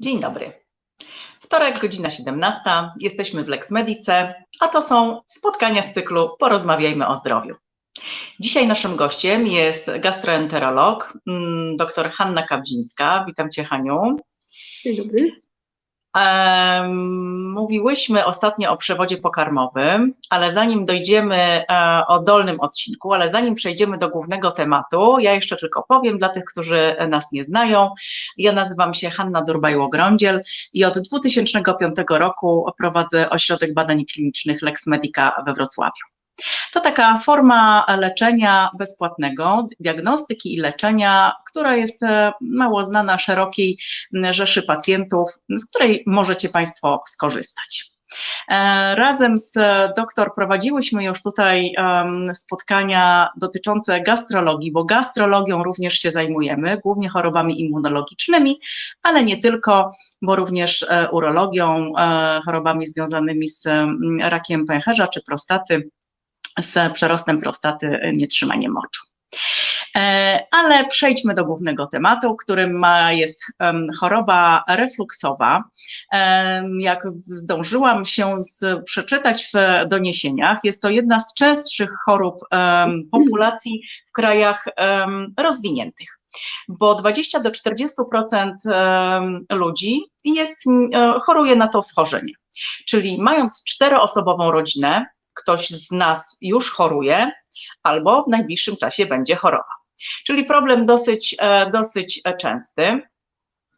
Dzień dobry. Wtorek, godzina 17. Jesteśmy w Lex Medice, a to są spotkania z cyklu Porozmawiajmy o zdrowiu. Dzisiaj naszym gościem jest gastroenterolog mm, dr Hanna Kawdzińska. Witam Cię, Haniu. Dzień dobry. Mówiłyśmy ostatnio o przewodzie pokarmowym, ale zanim dojdziemy e, o dolnym odcinku, ale zanim przejdziemy do głównego tematu, ja jeszcze tylko powiem dla tych, którzy nas nie znają. Ja nazywam się Hanna Durbajło-Grądziel i od 2005 roku prowadzę Ośrodek Badań Klinicznych Lex Medica we Wrocławiu. To taka forma leczenia bezpłatnego, diagnostyki i leczenia, która jest e, mało znana szerokiej rzeszy pacjentów, z której możecie Państwo skorzystać. E, razem z doktor prowadziłyśmy już tutaj spotkania dotyczące gastrologii, bo gastrologią również się zajmujemy, głównie chorobami immunologicznymi, ale nie tylko, bo również e, urologią, chorobami związanymi z rakiem pęcherza czy prostaty z przerostem prostaty, nietrzymaniem moczu. E, ale przejdźmy do głównego tematu, którym jest choroba refluksowa. Jak zdążyłam się przeczytać w doniesieniach, jest to jedna z częstszych chorób populacji w krajach rozwiniętych bo 20 do 40% ludzi jest, e, choruje na to schorzenie. Czyli mając czteroosobową rodzinę, ktoś z nas już choruje albo w najbliższym czasie będzie chorował. Czyli problem dosyć, e, dosyć częsty.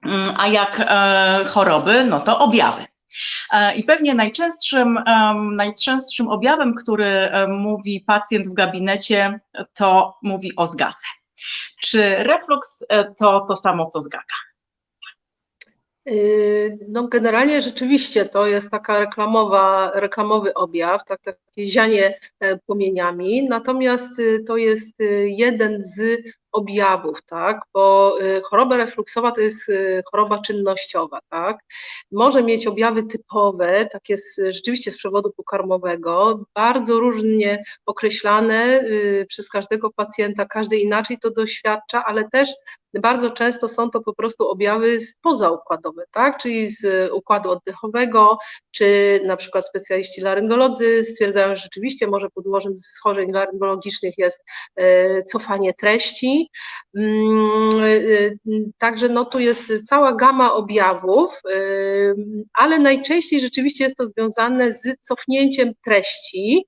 Mm, a jak e, choroby, no to objawy. E, I pewnie najczęstszym, najczęstszym objawem, który mówi pacjent w gabinecie, to mówi o zgadze. Czy reflux to to samo co zgaga? Yy, no generalnie rzeczywiście to jest taka reklamowa, reklamowy objaw, tak, takie zianie e, płomieniami, natomiast y, to jest y, jeden z objawów, tak, bo y, choroba refluksowa to jest choroba czynnościowa, tak, może mieć objawy typowe, takie z, rzeczywiście z przewodu pokarmowego, bardzo różnie określane przez każdego pacjenta, każdy inaczej to doświadcza, ale też bardzo często są to po prostu objawy pozaukładowe, tak? czyli z układu oddechowego, czy na przykład specjaliści laryngolodzy stwierdzają, że rzeczywiście może podłożem schorzeń laryngologicznych jest e, cofanie treści. Mm, e, także no, tu jest cała gama objawów, e, ale najczęściej rzeczywiście jest to związane z cofnięciem treści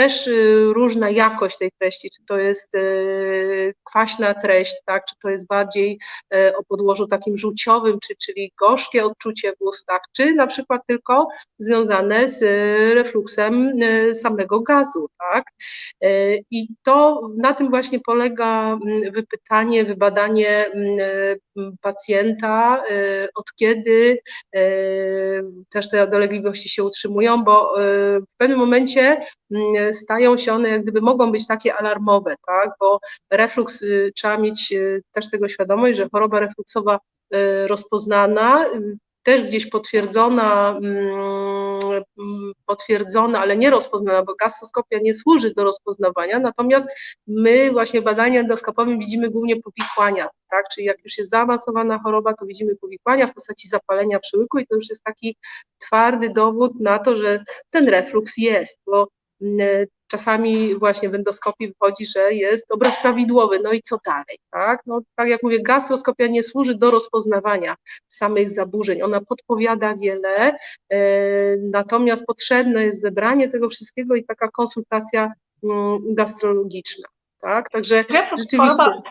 też y, różna jakość tej treści, czy to jest y, kwaśna treść, tak, czy to jest bardziej y, o podłożu takim żółciowym, czy, czyli gorzkie odczucie w ustach, czy na przykład tylko związane z refluksem samego gazu, tak. I to na tym właśnie polega mm, wypytanie, wybadanie mm, pacjenta, od kiedy też te dolegliwości się utrzymują, bo w pewnym momencie stają się one, jak gdyby mogą być takie alarmowe, tak, bo refluks, y, trzeba mieć y, też tego świadomość, że choroba refluksowa y, rozpoznana, też gdzieś potwierdzona, mm, potwierdzona, ale nie rozpoznana, bo gastroskopia nie służy do rozpoznawania, natomiast my właśnie w badaniu endoskopowym widzimy głównie powikłania, tak, czyli jak już jest zaawansowana choroba, to widzimy powikłania w postaci zapalenia przyłyku i to już jest taki twardy dowód na to, że ten refluks jest, bo mm, czasami właśnie w endoskopii wychodzi, że jest obraz prawidłowy, no i co dalej, tak? No, tak jak mówię, gastroskopia nie służy do rozpoznawania samych zaburzeń, ona podpowiada wiele, e, natomiast potrzebne jest zebranie tego wszystkiego i taka konsultacja mm, gastrologiczna, tak? Także rzeczywiście... Choroba,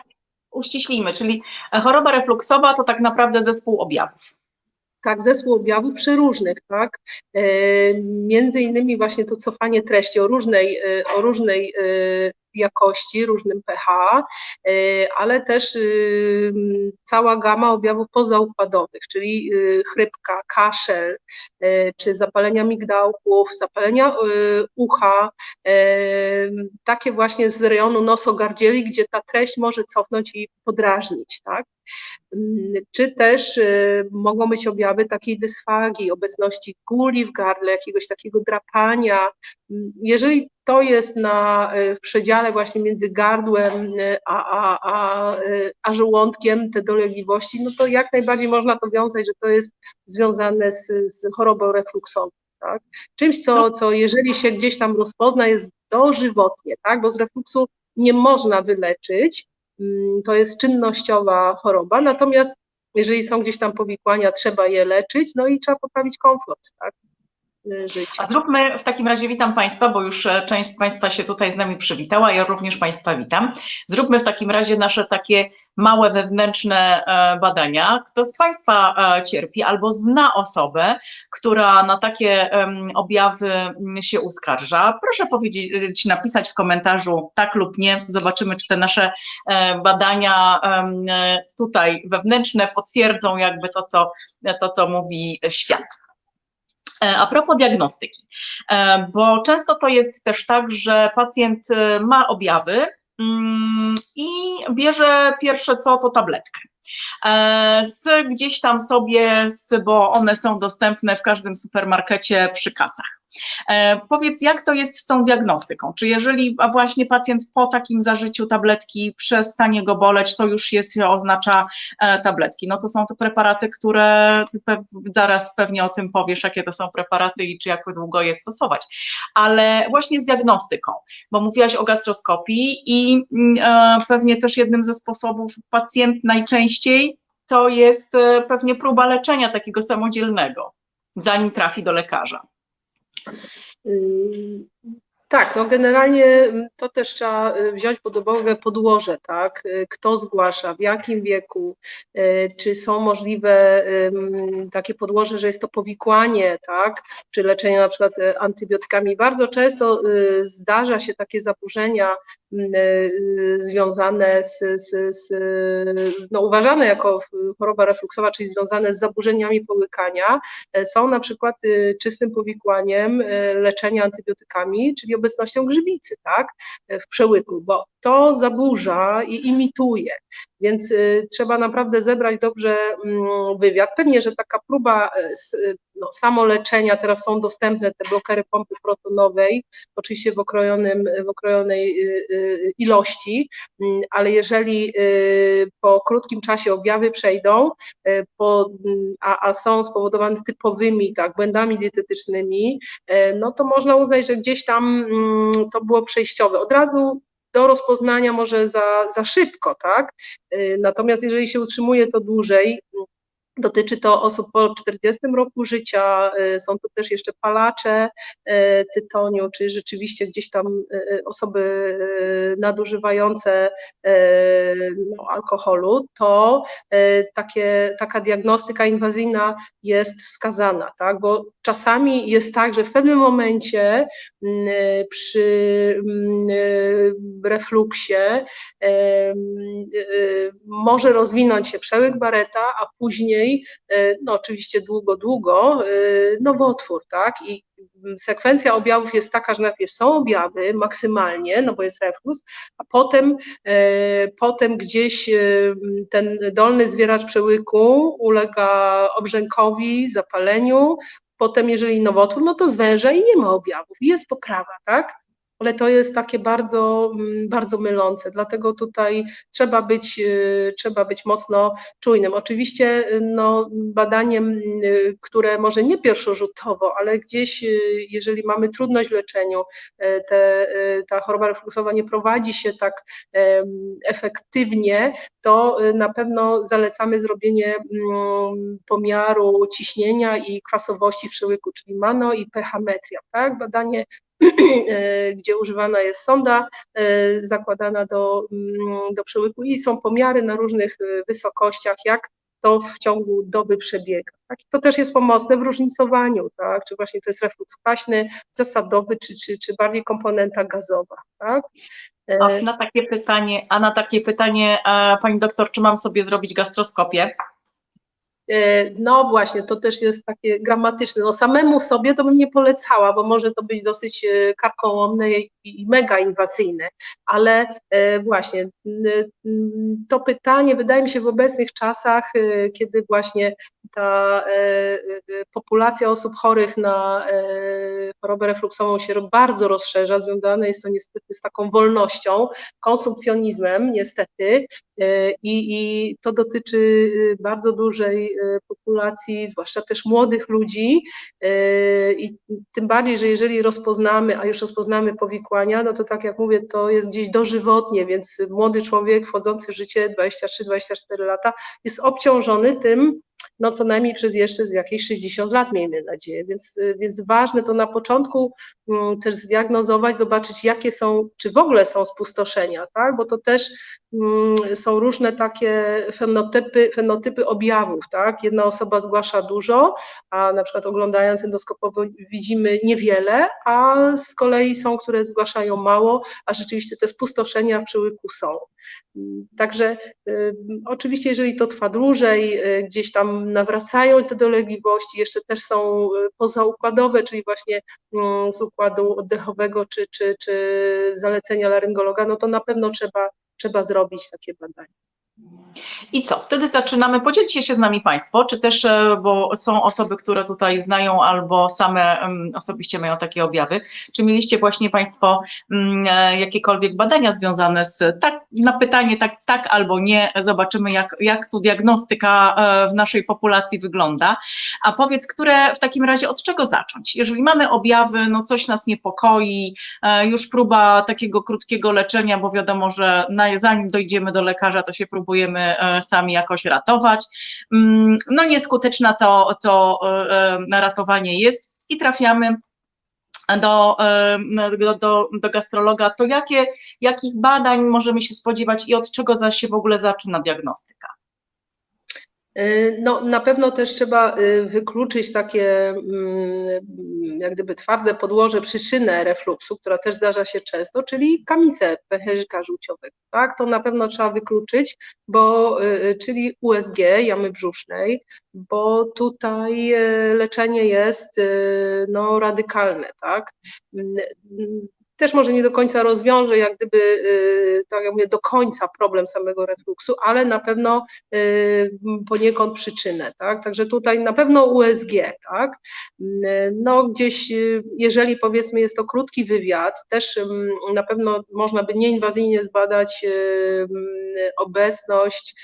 uściślimy, czyli choroba refluksowa to tak naprawdę zespół objawów tak, zespół objawów przeróżnych, tak, e, między innymi właśnie to cofanie treści o różnej, e, o różnej e, jakości, różnym pH, ale też cała gama objawów pozaukładowych, czyli chrypka, kaszel, czy zapalenia migdałków, zapalenia ucha, takie właśnie z rejonu nosogardzieli, gdzie ta treść może cofnąć i podrażnić, tak. Mm, czy też y, mogą być objawy takiej dysfagii, obecności guli w gardle, jakiegoś takiego drapania. Mm, jeżeli to jest na, w przedziale właśnie między gardłem a, a, a, a żołądkiem, te dolegliwości, no to jak najbardziej można to wiązać, że to jest związane z, z chorobą refluksową. Tak? Czymś, co, co jeżeli się gdzieś tam rozpozna, jest dożywotnie, tak? bo z refluksu nie można wyleczyć, mm, to jest czynnościowa choroba, natomiast jeżeli są gdzieś tam powikłania, trzeba je leczyć, no i trzeba poprawić komfort, tak? Życia. A zróbmy w takim razie, witam Państwa, bo już e, część z Państwa się tutaj z nami przywitała, ja również Państwa witam. Zróbmy w takim razie nasze takie małe wewnętrzne e, badania. Kto z Państwa e, cierpi albo zna osobę, która na takie objawy się uskarża, proszę powiedzieć, napisać w komentarzu tak lub nie. Zobaczymy, czy te nasze badania tutaj wewnętrzne potwierdzą jakby to, co, to, co mówi świat. E, a propos diagnostyki, e, bo często to jest też tak, że pacjent e, ma objawy mm, i bierze pierwsze co to tabletkę. Z gdzieś tam sobie, bo one są dostępne w każdym supermarkecie przy kasach. E, powiedz, jak to jest z tą diagnostyką? Czy jeżeli właśnie pacjent po takim zażyciu tabletki przestanie go boleć, to już jest, oznacza e, tabletki? No to są to preparaty, które zaraz pewnie o tym powiesz, jakie to są preparaty i czy jak długo je stosować. Ale właśnie z diagnostyką, bo mówiłaś o gastroskopii i mm, e, pewnie też jednym ze sposobów pacjent najczęściej to jest pewnie próba leczenia takiego samodzielnego, zanim trafi do lekarza. Euh, Tak, no generalnie mm, to też trzeba y, wziąć pod uwagę podłoże, tak? Y, kto zgłasza, w jakim wieku, y, czy są możliwe takie podłoże, że jest to powikłanie, tak? Czy leczenie na przykład antybiotykami. Bardzo często zdarza się takie zaburzenia związane z, z, z no uważane jako choroba refluksowa, czyli związane z zaburzeniami połykania, są na przykład czystym powikłaniem leczenia antybiotykami, czyli obecnością grzybicy, tak, w przełyku, bo to zaburza i imituje, więc y, trzeba naprawdę zebrać dobrze mm, wywiad. Pewnie, że taka próba y, no, samoleczenia, teraz są dostępne te blokery pompy protonowej, oczywiście w, okrojonym, w okrojonej y, ilości, mm, ale jeżeli po krótkim czasie objawy przejdą, po, mm, a, a są spowodowane typowymi tak, błędami dietetycznymi, no to można uznać, że gdzieś tam to było przejściowe. Od razu do rozpoznania może za, za szybko, tak? Y, natomiast jeżeli się utrzymuje to dłużej, Dotyczy to osób po 40 roku życia, y, są to też jeszcze palacze y, tytoniu, czy rzeczywiście gdzieś tam y, osoby nadużywające no, alkoholu, to takie, taka diagnostyka inwazyjna jest wskazana, tak? bo czasami jest tak, że w pewnym momencie przy refluksie może rozwinąć się przełyk Bareta, a później E, no oczywiście długo, długo, e, nowotwór, tak? I sekwencja objawów jest taka, że najpierw są objawy maksymalnie, no bo jest reflux, a potem, e, potem gdzieś ten dolny zwieracz przełyku ulega obrzękowi, zapaleniu, potem jeżeli nowotwór, no to zwęża i nie ma objawów, jest poprawa, tak? Ale to jest takie bardzo, mm, bardzo mylące, dlatego tutaj trzeba być, y, trzeba być mocno czujnym. Oczywiście y, no, badaniem, y, które może nie pierwszorzutową, ale gdzieś, jeżeli mamy trudność w leczeniu, te, ta choroba refluksowa nie prowadzi się tak efektywnie, to na pewno zalecamy zrobienie mm, pomiaru ciśnienia i kwasowości w przełyku, czyli mano i pechametria, tak? Badanie gdzie używana jest sonda e, zakładana do, mm, do przełyku i są pomiary na różnych e, wysokościach, jak to w ciągu doby przebiega. Tak? To też jest pomocne w różnicowaniu, tak? czy właśnie to jest refluks kwaśny, zasadowy, czy, czy, czy bardziej komponenta gazowa. Tak? A na takie pytanie, a na takie pytanie, pani doktor, czy mam sobie zrobić gastroskopię? E, no właśnie, to też jest takie gramatyczne. No samemu sobie to bym nie polecała, bo może to być dosyć e, karkołomne i, mega inwazyjne, ale e, właśnie to pytanie wydaje mi się w obecnych czasach, kiedy właśnie ta populacja osób chorych na chorobę refluksową się bardzo rozszerza, związane jest to niestety z taką wolnością, konsumpcjonizmem niestety i, i to dotyczy bardzo dużej populacji, zwłaszcza też młodych ludzi. I tym bardziej, że jeżeli rozpoznamy, a już rozpoznamy powikłania, no to tak jak mówię, to jest gdzieś dożywotnie, więc młody człowiek wchodzący w życie 23-24 lata jest obciążony tym, no co najmniej przez jeszcze jakieś 60 lat, miejmy nadzieję. Więc, więc ważne to na początku mm, też zdiagnozować, zobaczyć, jakie są, czy w ogóle są spustoszenia, tak? bo to też mm, są różne takie fenotypy, fenotypy objawów. Tak? Jedna osoba zgłasza dużo, a na przykład oglądając endoskopowo widzimy niewiele, a z kolei są, które zgłaszają mało, a rzeczywiście te spustoszenia w przyłyku są. Także y, oczywiście, jeżeli to trwa dłużej, y, gdzieś tam nawracają te dolegliwości, jeszcze też są y, pozaukładowe, czyli właśnie mm, z układu oddechowego czy, czy, czy zalecenia laryngologa, no to na pewno trzeba, trzeba zrobić takie badania. I co? Wtedy zaczynamy. Podzielcie się z nami Państwo, czy też, e, bo są osoby, które tutaj znają albo same osobiście mają takie objawy. Czy mieliście właśnie Państwo mm, e, jakiekolwiek badania związane z tak, na pytanie tak, tak albo nie, zobaczymy, jak, jak tu diagnostyka e, w naszej populacji wygląda. A powiedz, które w takim razie od czego zacząć? Jeżeli mamy objawy, no coś nas niepokoi, już próba takiego krótkiego leczenia, bo wiadomo, że zanim dojdziemy do lekarza, to się próbujemy E, sami jakoś ratować. Mm, no nieskuteczna to, to e, ratowanie jest i trafiamy do, e, do, do, do gastrologa, to jakie, jakich badań możemy się spodziewać i od czego się w ogóle zaczyna diagnostyka? Y, no, na pewno też trzeba y, wykluczyć takie mm, jak gdyby twarde podłoże, przyczynę refluksu, która też zdarza się często, czyli kamicę pęcherzyka żółciowego. Tak? To na pewno trzeba wykluczyć, bo, y, czyli USG jamy brzusznej, bo tutaj leczenie jest no, radykalne. Tak? Też może nie do końca rozwiąże, jak gdyby, y, tak jak mówię, do końca problem samego refluksu, ale na pewno y, poniekąd przyczynę, tak? Także tutaj na pewno USG, tak? No gdzieś, y, jeżeli powiedzmy jest to krótki wywiad, też na pewno można by nieinwazyjnie zbadać obecność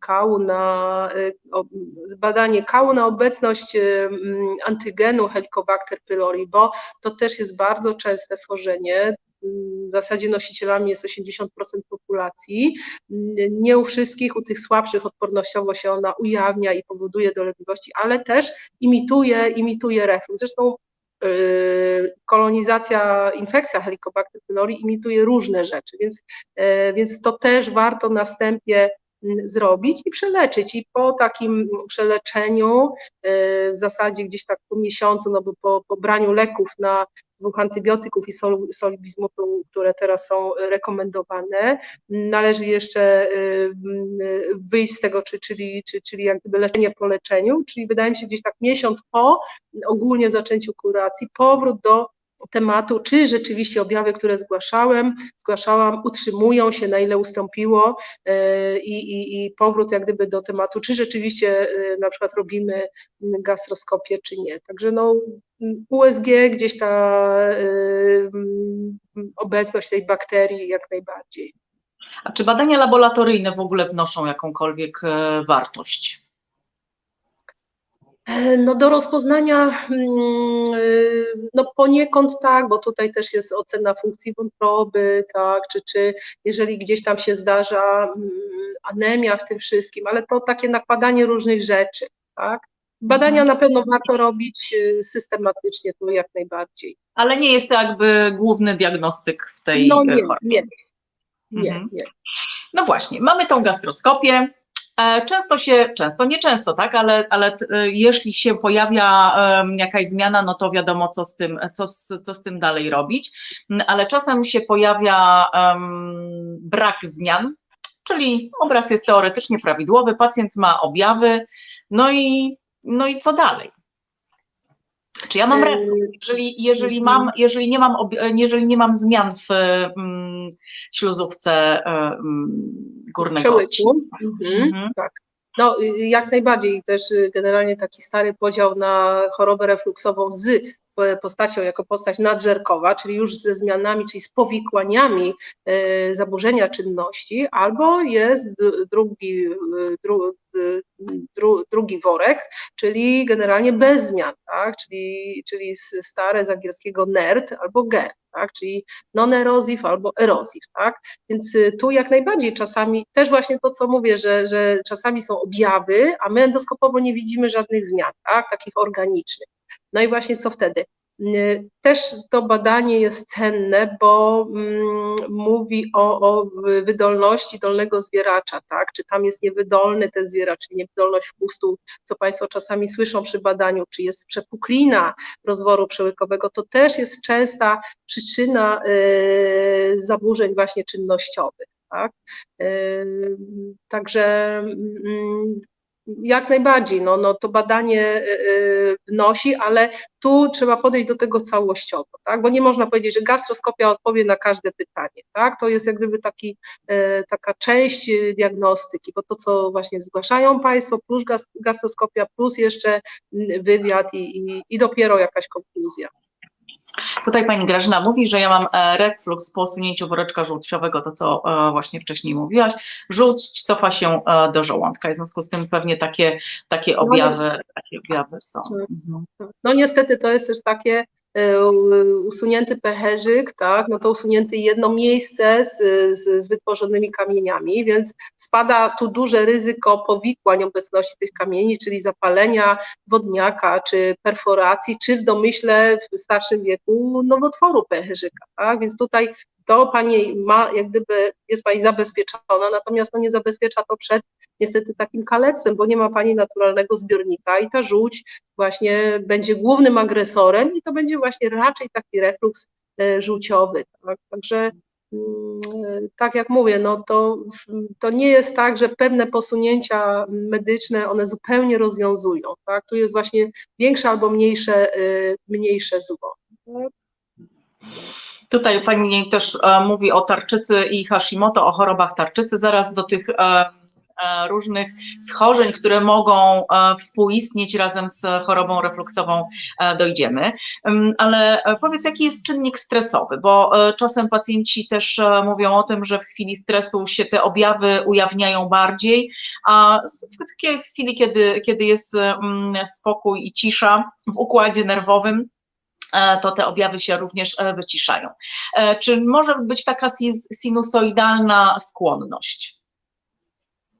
kału na, zbadanie kału na obecność antygenu Helicobacter pylori, bo to też jest bardzo częste schorzenie schorzenie. W zasadzie nosicielami jest 80% populacji. Nie u wszystkich, u tych słabszych odpornościowo się ona ujawnia i powoduje dolegliwości, ale też imituje, imituje reflux. Zresztą yy, kolonizacja, infekcja Helicobacter pylori imituje różne rzeczy, więc, yy, więc to też warto na wstępie mm, zrobić i przeleczyć. I po takim przeleczeniu, w zasadzie gdzieś tak po miesiącu, no bo po, po braniu leków na dwóch antybiotyków i sol, które teraz są rekomendowane. Należy jeszcze y, y, wyjść z tego, czyli, czyli, czyli jak gdyby leczenie po leczeniu, czyli wydaje mi się gdzieś tak miesiąc po ogólnie zaczęciu kuracji, powrót do tematu, czy rzeczywiście objawy, które zgłaszałem, zgłaszałam, utrzymują się, na ile ustąpiło y, i, i, i powrót jak gdyby do tematu, czy rzeczywiście na przykład robimy gastroskopię, czy nie. Także no, USG, gdzieś ta y, obecność tej bakterii jak najbardziej. A czy badania laboratoryjne w ogóle wnoszą jakąkolwiek e, wartość? No do rozpoznania mm, y, no poniekąd tak, bo tutaj też jest ocena funkcji wątroby, tak, czy, czy jeżeli gdzieś tam się zdarza mm, anemia w tym wszystkim, ale to takie nakładanie różnych rzeczy, tak. Badania mhm. na pewno warto robić y, systematycznie, to jak najbardziej. Ale nie jest to jakby główny diagnostyk w tej No nie, nie, nie, mhm. nie. No właśnie, mamy tą gastroskopię. E, często się, często, nie często, tak, ale, ale e, jeśli się pojawia jakaś zmiana, no to wiadomo, co z tym, co, co z tym dalej robić. Ale czasem się pojawia brak zmian, czyli obraz jest teoretycznie prawidłowy, pacjent ma objawy, No i, no i co dalej? Czy ja mam E, reflux? Jeżeli, jeżeli, mhm. mam, jeżeli, nie mam, ob- jeżeli nie mam zmian w mm, śluzówce e, mm, górnego Przełyku. Mhm. Mhm. No, y, jak najbardziej też y, generalnie taki stary podział na chorobę refluksową z postacią jako postać nadżerkowa, czyli już ze zmianami, czyli z powikłaniami y, zaburzenia czynności, albo jest drugi, y, dru, dru, drugi worek, czyli generalnie bez zmian, tak? czyli, czyli stare z angielskiego NERD albo GERD, tak? czyli non-erosive albo erosive. Tak? Więc tu jak najbardziej czasami też właśnie to, co mówię, że, że czasami są objawy, a my endoskopowo nie widzimy żadnych zmian, tak, takich organicznych. No i właśnie co wtedy? Y, Też to badanie jest cenne, bo mm, mówi o, o wydolności dolnego zwieracza, tak? Czy tam jest niewydolny ten zwieracz, czy niewydolność wpustu, co Państwo czasami słyszą przy badaniu, czy jest przepuklina rozworu przełykowego, to też jest częsta przyczyna y, zaburzeń właśnie czynnościowych. Tak? Yy, Także mm, jak najbardziej, no, no to badanie yy, wnosi, ale tu trzeba podejść do tego całościowo, tak? bo nie można powiedzieć, że gastroskopia odpowie na każde pytanie. Tak? To jest jak gdyby taki, yy, taka część diagnostyki, bo to, co właśnie zgłaszają Państwo, plus gas- gastroskopia, plus jeszcze wywiad i, i, i dopiero jakaś konkluzja. Tutaj pani Grażyna mówi, że ja mam e, reflux po usunięciu woreczka żółtwiowego, to co e, właśnie wcześniej mówiłaś. Żółć cofa się e, do żołądka, w związku z tym pewnie takie, takie objawy, takie objawy są. Mhm. No niestety to jest też takie usunięty pęcherzyk, tak, no to usunięte jedno miejsce z, z, z wytworzonymi kamieniami, więc spada tu duże ryzyko powikłań obecności tych kamieni, czyli zapalenia wodniaka, czy perforacji, czy w domyśle w starszym wieku nowotworu pęcherzyka, tak, więc tutaj to Pani ma, jak gdyby jest Pani zabezpieczona, natomiast no nie zabezpiecza to przed niestety takim kalectwem, bo nie ma Pani naturalnego zbiornika i ta żółć właśnie będzie głównym agresorem i to będzie właśnie raczej taki refluks e, żółciowy. Tak? Także mm, tak jak mówię, no to, to nie jest tak, że pewne posunięcia medyczne one zupełnie rozwiązują. Tak? Tu jest właśnie większe albo mniejsze, e, mniejsze zło. Tutaj pani też e, mówi o tarczycy i Hashimoto, o chorobach tarczycy. Zaraz do tych e, e, różnych schorzeń, które mogą współistnieć razem z chorobą refluksową dojdziemy. Ale powiedz, jaki jest czynnik stresowy, bo czasem pacjenci też mówią o tym, że w chwili stresu się te objawy ujawniają bardziej, a w takiej chwili, kiedy, kiedy jest mm, spokój i cisza w układzie nerwowym, to te objawy się również e, wyciszają. E, Czy może być taka sinusoidalna skłonność?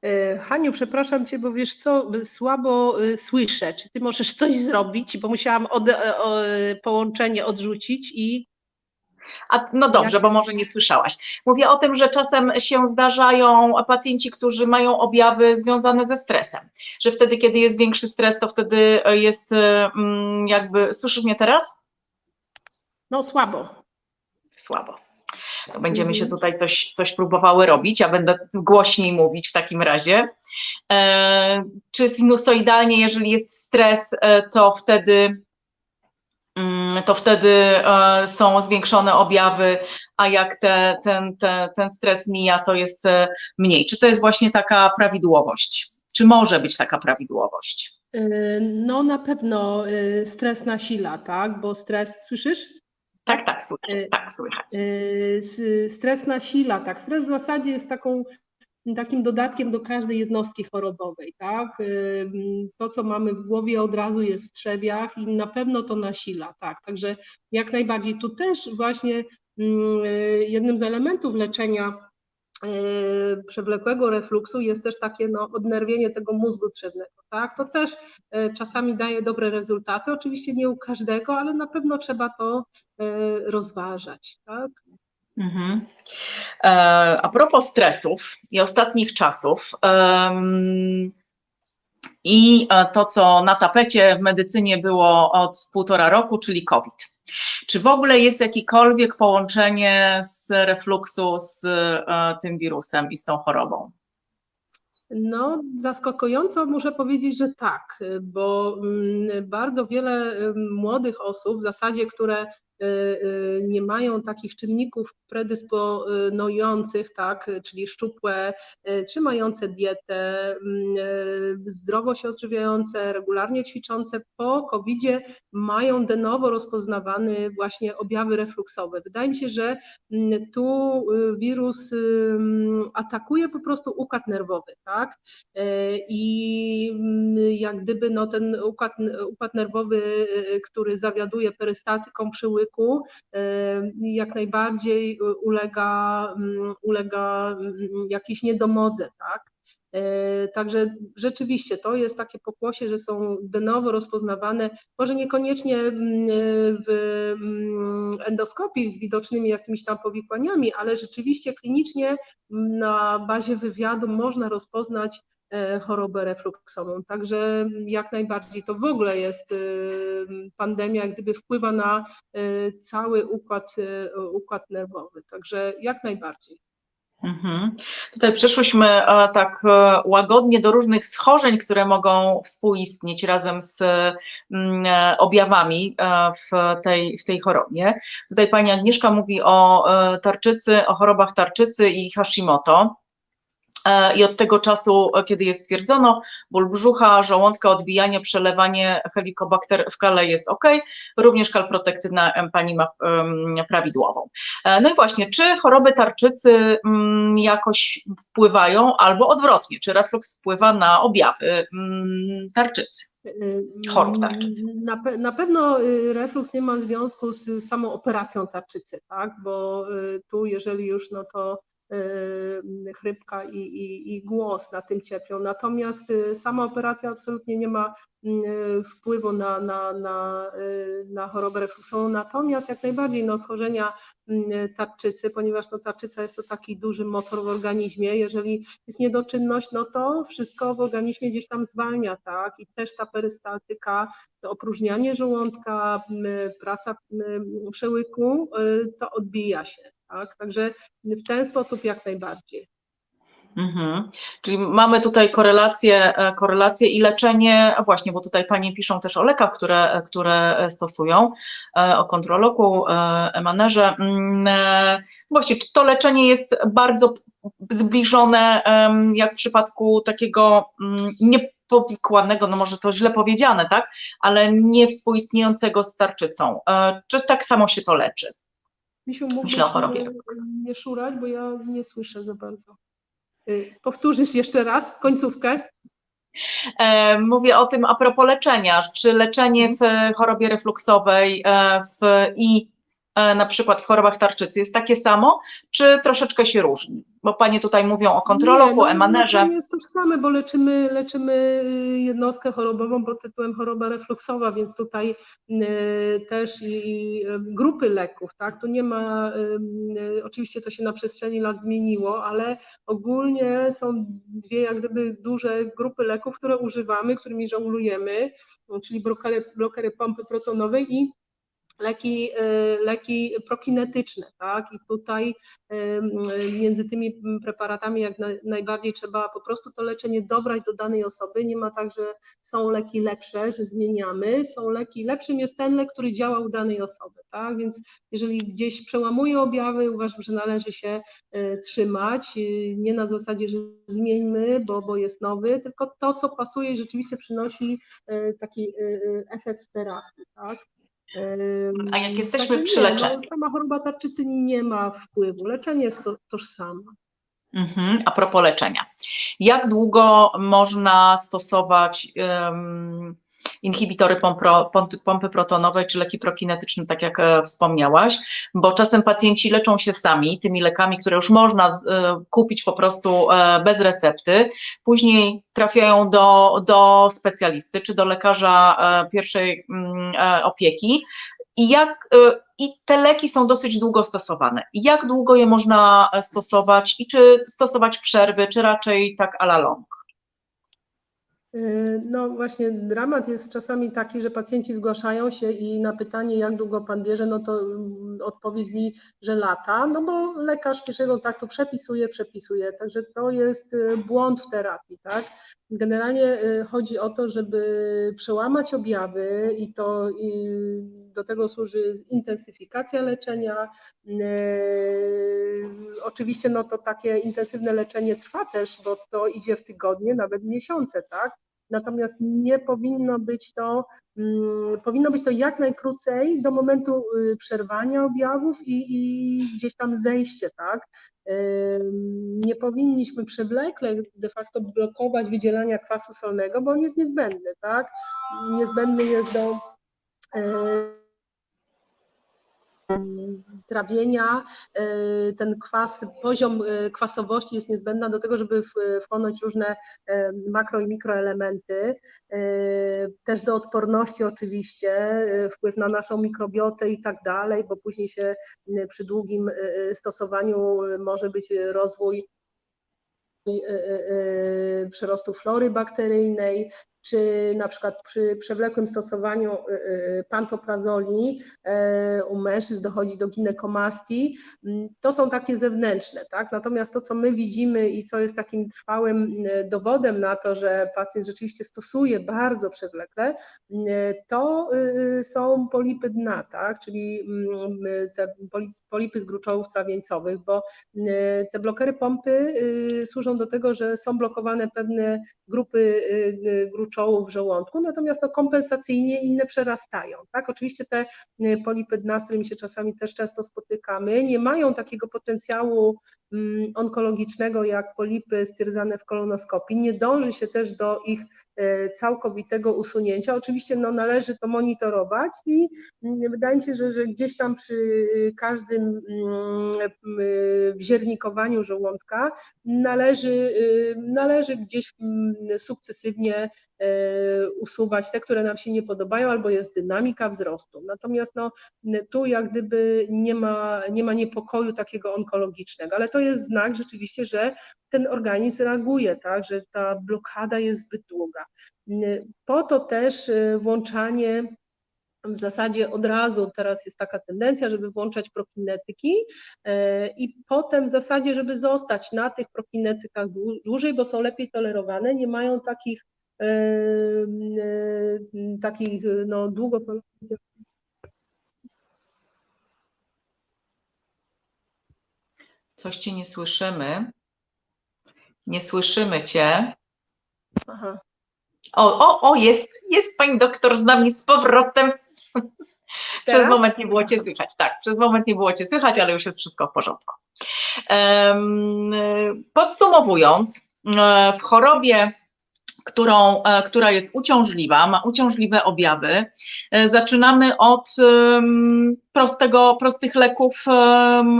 E, Haniu, przepraszam Cię, bo wiesz co, słabo e, słyszę. Czy Ty możesz coś zrobić? Bo musiałam ode- o, połączenie odrzucić i A, no dobrze, bo może nie słyszałaś. Mówię o tym, że czasem się zdarzają pacjenci, którzy mają objawy związane ze stresem, że wtedy, kiedy jest większy stres, to wtedy jest e, mm, jakby, słyszysz mnie teraz? No słabo. Słabo. To będziemy się Mhm. tutaj coś, coś próbowały robić, ja będę głośniej mówić w takim razie. E, czy sinusoidalnie, jeżeli jest stres, e, to wtedy, mm, to wtedy e, są zwiększone objawy, a jak te, ten, te, ten stres mija, to jest e, mniej. Czy to jest właśnie taka prawidłowość? Czy może być taka prawidłowość? No na pewno stres nasila, tak? Bo stres, słyszysz? Tak, tak, słychać. E, Tak, słychać. S- Stres nasila, tak. Stres w zasadzie jest taką, takim dodatkiem do każdej jednostki chorobowej, tak. Y, To, co mamy w głowie od razu jest w trzebiach i na pewno to nasila, tak. Także jak najbardziej tu też właśnie mm, jednym z elementów leczenia przewlekłego refluksu jest też takie no, odnerwienie tego mózgu trzewnego, tak? To też y, czasami daje dobre rezultaty, oczywiście nie u każdego, ale na pewno trzeba to y, rozważać, tak? Mhm. E, A propos stresów i ostatnich czasów em, i e, to, co na tapecie w medycynie było od półtora roku, czyli COVID. Czy w ogóle jest jakiekolwiek połączenie z refluksu z e, tym wirusem i z tą chorobą? No, zaskakująco muszę powiedzieć, że tak, bo mm, bardzo wiele y, młodych osób, w zasadzie, które nie mają takich czynników predysponujących, tak, czyli szczupłe, trzymające dietę, mm, zdrowo się odżywiające, regularnie ćwiczące, po COVID-zie mają de novo rozpoznawany właśnie objawy refluksowe. Wydaje mi się, że mm, tu wirus atakuje po prostu układ nerwowy, tak? I mm, jak gdyby no, ten układ, układ nerwowy, który zawiaduje perystaltyką przyłyku, jak najbardziej ulega, ulega jakiejś niedomodze, tak? Także rzeczywiście to jest takie pokłosie, że są de novo rozpoznawane, może niekoniecznie w endoskopii z widocznymi jakimiś tam powikłaniami, ale rzeczywiście klinicznie na bazie wywiadu można rozpoznać chorobę refluksową. Także jak najbardziej to w ogóle jest pandemia, jak gdyby wpływa na cały układ, układ nerwowy. Także jak najbardziej. Mhm. Tutaj przeszłyśmy e, tak e, łagodnie do różnych schorzeń, które mogą współistnieć razem z mm, e, objawami w tej, w tej chorobie. Tutaj pani Agnieszka mówi o tarczycy, o chorobach tarczycy i Hashimoto. I od tego czasu, kiedy jest stwierdzono, ból brzucha, żołądka, odbijanie, przelewanie helikobakter w kale jest ok, również kalprotektywna pani ma prawidłową. E, no i właśnie, czy choroby tarczycy mm, jakoś wpływają, albo odwrotnie, czy reflux wpływa na objawy mm, tarczycy? Chorób tarczycy. Na, pe na pewno y, reflux nie ma związku z samą operacją tarczycy, tak? Bo y, tu, jeżeli już, no to chrypka i, i, i, głos na tym cierpią. Natomiast y, sama operacja absolutnie nie ma y, wpływu na, na, na, na chorobę refluksową. Natomiast jak najbardziej no, schorzenia tarczycy, ponieważ no, tarczyca jest to taki duży motor w organizmie. Jeżeli jest niedoczynność, no to wszystko w organizmie gdzieś tam zwalnia, tak? I też ta perystaltyka, to opróżnianie żołądka, praca przełyku, to odbija się. Tak? Także w ten sposób jak najbardziej. Mhm. Czyli mamy tutaj korelację, e, korelację i leczenie, właśnie, bo tutaj Panie piszą też o lekach, które, które stosują, e, o kontroloku, e, emanerze. Mm, właśnie, czy to leczenie jest bardzo zbliżone, jak w przypadku takiego mm, niepowikłanego, no może to źle powiedziane, tak, ale nie współistniejącego z tarczycą. Czy tak samo się to leczy? Misiu, mógłbyś o chorobie. nie szurać, bo ja nie słyszę za bardzo. Y, powtórzysz jeszcze raz końcówkę? E, mówię o tym a propos leczenia. Czy leczenie w chorobie refluksowej e, w, i E, na przykład w chorobach tarczycy jest takie samo, czy troszeczkę się różni? Bo Panie tutaj mówią o kontrologu, no, emanerze. Nie jest tożsame, bo leczymy, leczymy y, jednostkę chorobową pod tytułem choroba refluksowa, więc tutaj y, też i y, grupy leków, tak? Tu nie ma, oczywiście to się na przestrzeni lat zmieniło, ale ogólnie są dwie jak gdyby duże grupy leków, które używamy, którymi żonglujemy, czyli blokery, blokery pompy protonowej i leki, y, leki prokinetyczne, tak? I tutaj między tymi preparatami jak najbardziej trzeba po prostu to leczenie dobrać do danej osoby. Nie ma tak, że są leki lepsze, że zmieniamy. Są leki, lepszym jest ten lek, który działa u danej osoby, tak? Więc jeżeli gdzieś przełamuje objawy, uważam, że należy się y, trzymać, y, nie na zasadzie, że zmieńmy, bo, bo jest nowy, tylko to, co pasuje i rzeczywiście przynosi taki efekt terapii, tak? A jak jesteśmy przy nie, leczeniu? No, sama choroba tarczycy nie ma wpływu. Leczenie jest to, tożsame. Mhm. A propos leczenia. Jak długo można stosować um, inhibitory pompy protonowej czy leki prokinetyczne, tak jak e, wspomniałaś, bo czasem pacjenci leczą się sami tymi lekami, które już można e, kupić po prostu e, bez recepty, później trafiają do, do specjalisty czy do lekarza pierwszej mm, opieki i jak i te leki są dosyć długo stosowane. Jak długo je można stosować i czy stosować przerwy, czy raczej tak a la long? Y, no właśnie, dramat jest czasami taki, że pacjenci zgłaszają się i na pytanie, jak długo pan bierze, no to odpowiedź mi, że lata, no bo lekarz pierwszego kontaktu przepisuje, przepisuje, także to jest y, błąd w terapii, tak? Generalnie y, chodzi o to, żeby przełamać objawy i to i do tego służy intensyfikacja leczenia. Oczywiście no to takie intensywne leczenie trwa też, bo to idzie w tygodnie, nawet miesiące, tak? Natomiast nie powinno być to, mm, powinno być to jak najkrócej do momentu y, przerwania objawów i, i gdzieś tam zejście, tak? Nie powinniśmy przewlekle de facto blokować wydzielania kwasu solnego, bo on jest niezbędny, tak? Niezbędny jest do y, trawienia, y, ten kwas, poziom y, kwasowości jest niezbędna do tego, żeby wchłonąć różne y, makro i mikroelementy. Też do odporności oczywiście, wpływ na naszą mikrobiotę i tak dalej, bo później się przy długim stosowaniu może być rozwój przyrostu flory bakteryjnej, czy na przykład przy przewlekłym stosowaniu y, y, pantoprazoli e, u mężczyzn dochodzi do ginekomastii. Mm, To są takie zewnętrzne, tak? Natomiast to, co my widzimy i co jest takim trwałym y, dowodem na to, że pacjent rzeczywiście stosuje bardzo przewlekle, y, to y, są polipy dna, tak? Czyli mm, y, te poli- polipy z gruczołów trawieńcowych, bo y, te blokery pompy y, służą do tego, że są blokowane pewne grupy y, y, gruczołów w żołądku, natomiast no, kompensacyjnie inne przerastają. Tak? Oczywiście te y, polipy dna, z którymi się czasami też często spotykamy, nie mają takiego potencjału mm, onkologicznego jak polipy stwierdzane w kolonoskopii. Nie dąży się też do ich y, całkowitego usunięcia. Oczywiście no, należy to monitorować i mm, wydaje mi się, że, że gdzieś tam przy każdym mm, y, wziernikowaniu żołądka należy, y, należy gdzieś sukcesywnie y, usuwać te, które nam się nie podobają, albo jest dynamika wzrostu. Natomiast no, tu jak gdyby nie ma, nie ma niepokoju takiego onkologicznego, ale to jest znak rzeczywiście, że ten organizm reaguje, tak, że ta blokada jest zbyt długa. Po to też y, włączanie w zasadzie od razu teraz jest taka tendencja, żeby włączać prokinetyki e, i potem w zasadzie, żeby zostać na tych prokinetykach dłu- dłużej, bo są lepiej tolerowane, nie mają takich e, e, takich no, długofalowych Coś cię nie słyszymy. Nie słyszymy cię. Aha. O, o, o, jest, jest pani doktor z nami z powrotem. Przez Teraz? moment nie było cię słychać, tak, przez moment nie było cię słychać, ale już jest wszystko w porządku. Podsumowując, e, w chorobie, którą, e, która jest uciążliwa, ma uciążliwe objawy, e, zaczynamy od prostego, prostych leków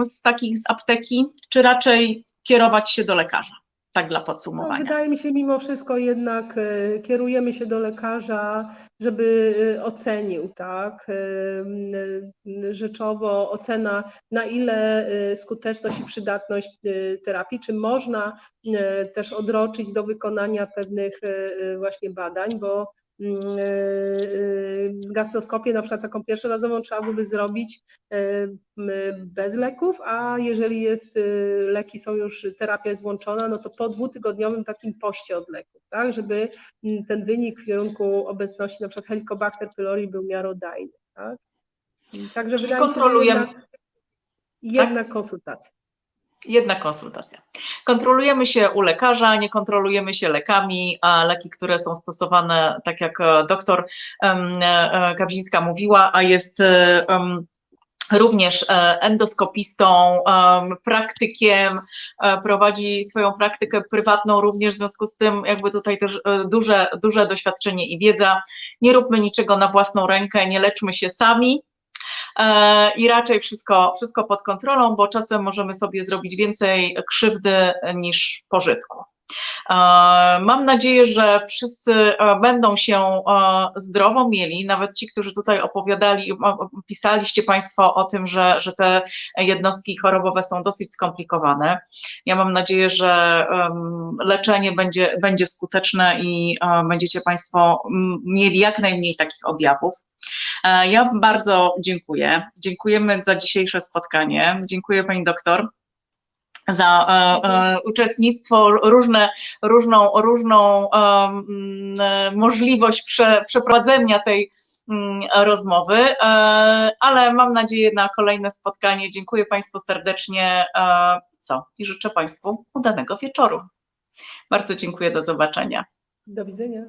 z takich z apteki, czy raczej kierować się do lekarza? Tak dla No, podsumowania. wydaje mi się mimo wszystko jednak e, kierujemy się do lekarza, żeby e, ocenił, tak, m, rzeczowo ocena, na ile e, skuteczność i przydatność terapii, czy można też odroczyć do wykonania pewnych właśnie badań, bo gastroskopię na przykład taką pierwszorazową trzeba byłoby zrobić e, bez leków, a jeżeli jest, leki są już, terapia jest włączona, no to po dwutygodniowym takim poście od leków, tak, żeby mm, ten wynik w kierunku obecności na przykład Helicobacter pylori był miarodajny, tak. Także Czyli wydaje mi się, że jednak konsultacja. Jedna konsultacja. Kontrolujemy się u lekarza, nie kontrolujemy się lekami, a leki, które są stosowane, tak jak e, doktor e, Kawzińska mówiła, a jest e, również endoskopistą, em, praktykiem, prowadzi swoją praktykę prywatną również, w związku z tym jakby tutaj też duże, duże doświadczenie i wiedza. Nie róbmy niczego na własną rękę, nie leczmy się sami, i raczej wszystko, wszystko pod kontrolą, bo czasem możemy sobie zrobić więcej krzywdy niż pożytku. E, Mam nadzieję, że wszyscy e, będą się e, zdrowo mieli, nawet ci, którzy tutaj opowiadali, pisaliście Państwo o tym, że, że te jednostki chorobowe są dosyć skomplikowane. Ja mam nadzieję, że leczenie będzie, będzie skuteczne i będziecie Państwo mieli jak najmniej takich objawów. Ja bardzo dziękuję. Dziękujemy za dzisiejsze spotkanie. Dziękuję Pani doktor za e, e, uczestnictwo, różne, różną, różną możliwość prze, przeprowadzenia tej mm, rozmowy, e, ale mam nadzieję na kolejne spotkanie. Dziękuję Państwu serdecznie. e, Co? I życzę Państwu udanego wieczoru. Bardzo dziękuję, do zobaczenia. Do widzenia.